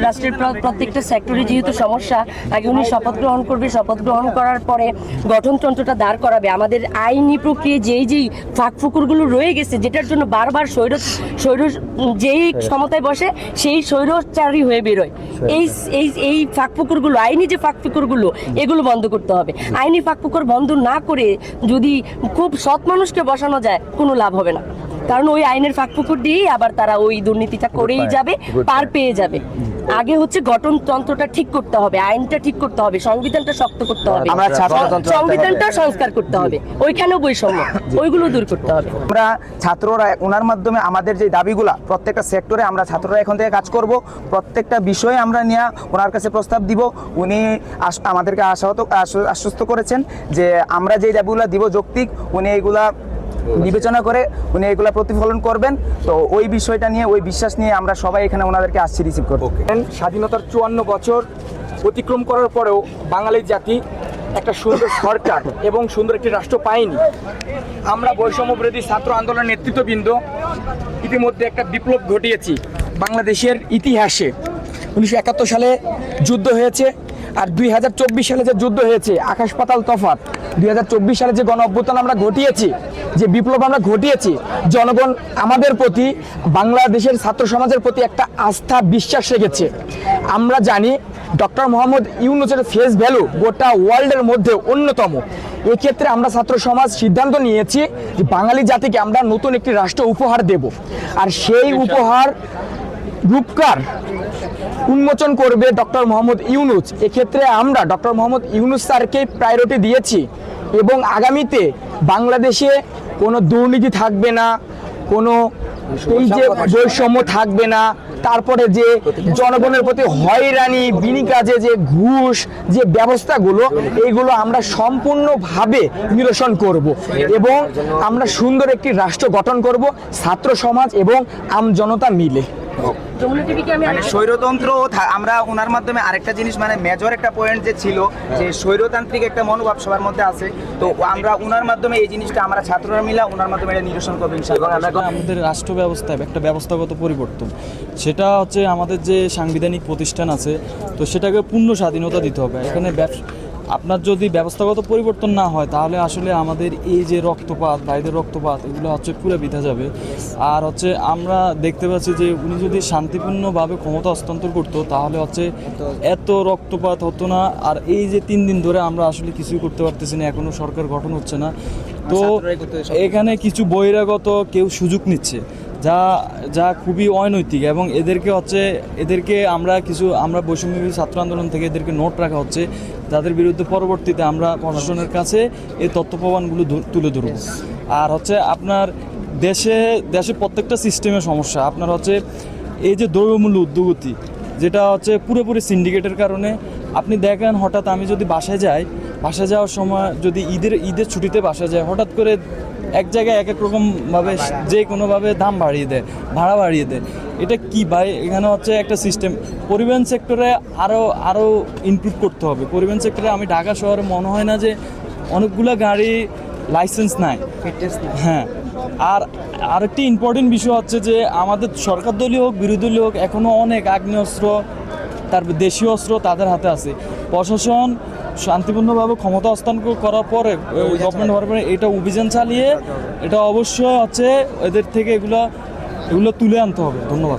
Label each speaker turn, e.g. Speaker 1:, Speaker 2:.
Speaker 1: রাষ্ট্রের প্র- প্রত্যেকটা সেক্টরে যেহেতু সমস্যা আগে উনি শপথ গ্রহণ করবে। শপথ গ্রহণ করার পরে গঠনতন্ত্রটা দাঁড় করাবে। আমাদের আইনি প্রক্রিয়া যেই যেই ফাঁক ফুকুরগুলো রয়ে গেছে যেটার জন্য বারবার স্বৈর স্বৈর যেই ক্ষমতায় বসে সেই স্বৈরচারী হয়ে বেরোয়। এই এই এই ফাঁক ফুকুরগুলো আইনি যে ফাঁক ফুকুরগুলো এগুলো বন্ধ করতে হবে। আইনি ফাঁক ফুকুর বন্ধ না করে যদি খুব সৎ মানুষকে বসানো যায় কোনো লাভ হবে না। কারণ ওই আইনের ফাঁক ফুকুর দিয়েই আবার তারা ওই দুর্নীতিটা করেই যাবে পার পেয়ে। যাবে। আগে হচ্ছে গঠনতন্ত্রটা ঠিক করতে হবে আইনটা ঠিক করতে হবে সংবিধানটা শক্ত করতে হবে। সংবিধানটা সংস্কার করতে হবে ওইখানেও বৈষম্য ওইগুলো দূর করতে হবে।
Speaker 2: আমরা ছাত্ররা ওনার মাধ্যমে আমাদের যে দাবিগুলা প্রত্যেকটা সেক্টরে আমরা ছাত্ররা এখন থেকে কাজ করব প্রত্যেকটা বিষয়ে আমরা নিয়ে ওনার কাছে প্রস্তাব দিব। উনি আমাদেরকে আশাহত আশ্ব- আশ্বস্ত করেছেন যে আমরা যে দাবিগুলো দিব যৌক্তিক উনি এইগুলা বিবেচনা করে উনি এগুলা প্রতিফলন করবেন। তো ওই বিষয়টা নিয়ে ওই বিশ্বাস নিয়ে আমরা সবাই এখানে ওনাদেরকে আসছি রিসিভ করব
Speaker 3: স্বাধীনতার চুয়ান্ন বছর অতিক্রম করার পরেও বাঙালি জাতি একটা সুন্দর সরকার এবং সুন্দর একটি রাষ্ট্র পায়নি। আমরা বৈষম্য বিরোধী ছাত্র আন্দোলনের নেতৃত্ববৃন্দ ইতিমধ্যে একটা বিপ্লব ঘটিয়েছি বাংলাদেশের ইতিহাসে। উনিশশো একাত্তর সালে যুদ্ধ হয়েছে আর দুই হাজার চব্বিশ সালে যে যুদ্ধ হয়েছে আকাশ পাতাল তফাত দুই হাজার চব্বিশ সালে যে গণ অভ্যুত্থান আমরা ঘটিয়েছি যে বিপ্লব আমরা ঘটিয়েছি জনগণ আমাদের প্রতি বাংলাদেশের ছাত্র সমাজের প্রতি একটা আস্থা বিশ্বাস রেখেছে। আমরা জানি ডক্টর মোহাম্মদ ইউনুসের ফেস ভ্যালু গোটা ওয়ার্ল্ডের মধ্যে অন্যতম। এক্ষেত্রে আমরা ছাত্র সমাজ সিদ্ধান্ত নিয়েছি যে বাঙালি জাতিকে আমরা নতুন একটি রাষ্ট্র উপহার দেব। আর সেই উপহার রূপকার উন্মোচন করবে ডক্টর মোহাম্মদ ইউনুস। এক্ষেত্রে আমরা ডক্টর মোহাম্মদ ইউনুস স্যারকে প্রায়োরিটি দিয়েছি এবং আগামীতে বাংলাদেশে কোনো দুর্নীতি থাকবে না, কোনো এই যে বৈষম্য থাকবে না, তারপরে যে জনগণের প্রতি হয়রানি বিনি কাজে যে ঘুষ, যে ব্যবস্থাগুলো, এইগুলো আমরা সম্পূর্ণভাবে নিরসন করব এবং আমরা সুন্দর একটি রাষ্ট্র গঠন করব, ছাত্র সমাজ এবং আম জনতা মিলে।
Speaker 2: মানে স্বৈরতন্ত্র থা- আমরা ওনার মাধ্যমে আরেকটা জিনিস মানে মেজর একটা পয়েন্ট যে ছিল যে স্বৈরতান্ত্রিক একটা মনোভাব সবার মধ্যে আছে। তো আমরা ওনার মাধ্যমে এই জিনিসটা আমরা ছাত্ররা মিলা ওনার মাধ্যমে এটা নিরসন করব
Speaker 4: আমাদের রাষ্ট্র ব্যবস্থায় একটা ব্যবস্থাগত পরিবর্তন। সেটা হচ্ছে আমাদের যে সাংবিধানিক প্রতিষ্ঠান আছে তো সেটাকে পূর্ণ স্বাধীনতা দিতে হবে। এখানে ব্যবস- আপনার যদি ব্যবস্থাগত পরিবর্তন না হয় তাহলে আসলে আমাদের এই যে রক্তপাত ভাইদের রক্তপাত এগুলো হচ্ছে পুরো বিধা যাবে। আর হচ্ছে আমরা দেখতে পাচ্ছি যে উনি যদি শান্তিপূর্ণভাবে ক্ষমতা হস্তান্তর করতো তাহলে হচ্ছে এত রক্তপাত হতো না। আর এই যে তিন দিন ধরে আমরা আসলে কিছুই করতে পারতেছি না এখনও সরকার গঠন হচ্ছে না। তো এখানে কিছু বহিরাগত কেউ সুযোগ নিচ্ছে। যা যা খুবই অনৈতিক এবং এদেরকে হচ্ছে এদেরকে আমরা কিছু আমরা বৈষম্যবিরোধী ছাত্র আন্দোলন থেকে এদেরকে নোট রাখা হচ্ছে। যাদের বিরুদ্ধে পরবর্তীতে আমরা প্রশাসনের কাছে এই তথ্য প্রমাণগুলো তুলে ধরব। আর হচ্ছে আপনার দেশে দেশে প্রত্যেকটা সিস্টেমের সমস্যা। আপনার হচ্ছে এই যে দ্রব্যমূল্য উদ্যোগতি যেটা হচ্ছে পুরোপুরি সিন্ডিকেটের কারণে। আপনি দেখেন হঠাৎ আমি যদি বাসায় যাই বাসায় যাওয়ার সময় যদি ঈদের ঈদের ছুটিতে বাসা যায় হঠাৎ করে এক জায়গায় এক এক রকমভাবে যে কোনোভাবে দাম বাড়িয়ে দেয় ভাড়া বাড়িয়ে দেয় এটা কি? ভাই এখানে হচ্ছে একটা সিস্টেম পরিবহন সেক্টরে আরও আরও ইনক্লুড করতে হবে। পরিবহন সেক্টরে আমি ঢাকা শহরে মনে হয় না যে অনেকগুলো গাড়ি লাইসেন্স নাই। হ্যাঁ। আর আরেকটি ইম্পর্টেন্ট বিষয় হচ্ছে যে আমাদের সরকার দলীয় হোক বিরোধী দলীয় হোক এখনও অনেক আগ্নেয়াস্ত্র তারপর দেশীয় অস্ত্র তাদের হাতে আছে। প্রশাসন শান্তিপূর্ণভাবে ক্ষমতা হস্তান্তর করার পরে গভর্নমেন্ট হওয়ার পরে এটা অভিযান চালিয়ে। এটা অবশ্যই হচ্ছে এদের থেকে এগুলো এগুলো তুলে আনতে হবে। ধন্যবাদ।